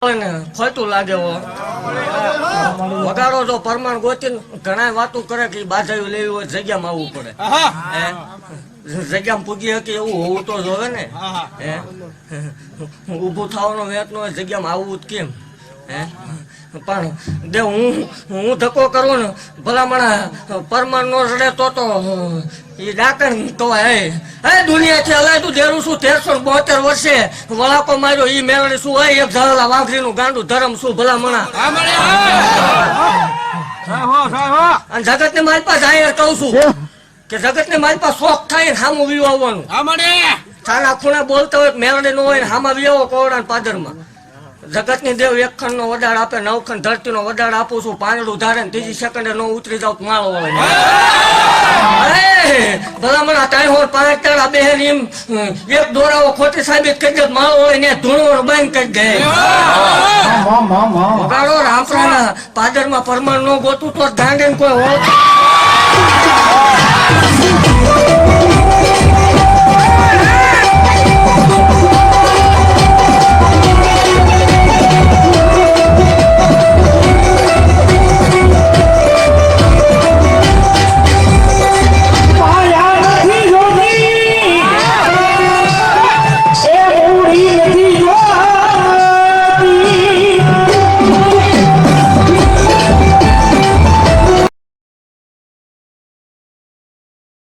ખોટું લાગે વગાડો તો પરમાણ ગોતી ઘણા વાતો કરે કે બાધાયું લેવી હોય જગ્યામાં આવવું પડે. હે? જગ્યામાં પૂગી શકે એવું હોવું તો જોવે ને. ઊભું થવાનો વેત નો જગ્યામાં આવવું જ કેમ? હે? પણ દે હું હું ધક્કો કરું ને ભલામણા પરમાણ નો રડે તો તો એ ડાકણ કહેવાય હે. હે દુનિયાથી હલાય તું દેરું શું? તેરસો બોતેર વર્ષે વળાકો માર્યો ઈ મેળડી શું? હોય એક ઝાલા વાઘરીનું ગાંડું ધરમ શું ભલામણા અને જગત ને મારી પાસે અહીંયા કહું છું કે જગત ને મારી પાસે શોખ થાય ને હામું વીવ આવવાનું. સાના ખૂણે બોલતા હોય મેળડી નો હોય હામાં વીવો કોવડા પાદરમાં. જગતની દેવ એક ખંડ નો વડાડ આપે નવ ખંડ ધરતી નો વડાડ આપું છું પાંદડું ધારે ને ત્રીજી સેકન્ડે નો ઉતરી જાવ માળો વળે. ભલામણ તાઈ હોર પાંચ ટાળા બેહેન એમ એક દોરાઓ ખોટી સાબિત કરી દે, માળો વળે ને ધૂણો બાંધ કરી દે. વગાડો રામપરાના પાદરમાં પરમાણ નો ગોતું તો ગાંડે કોઈ હોય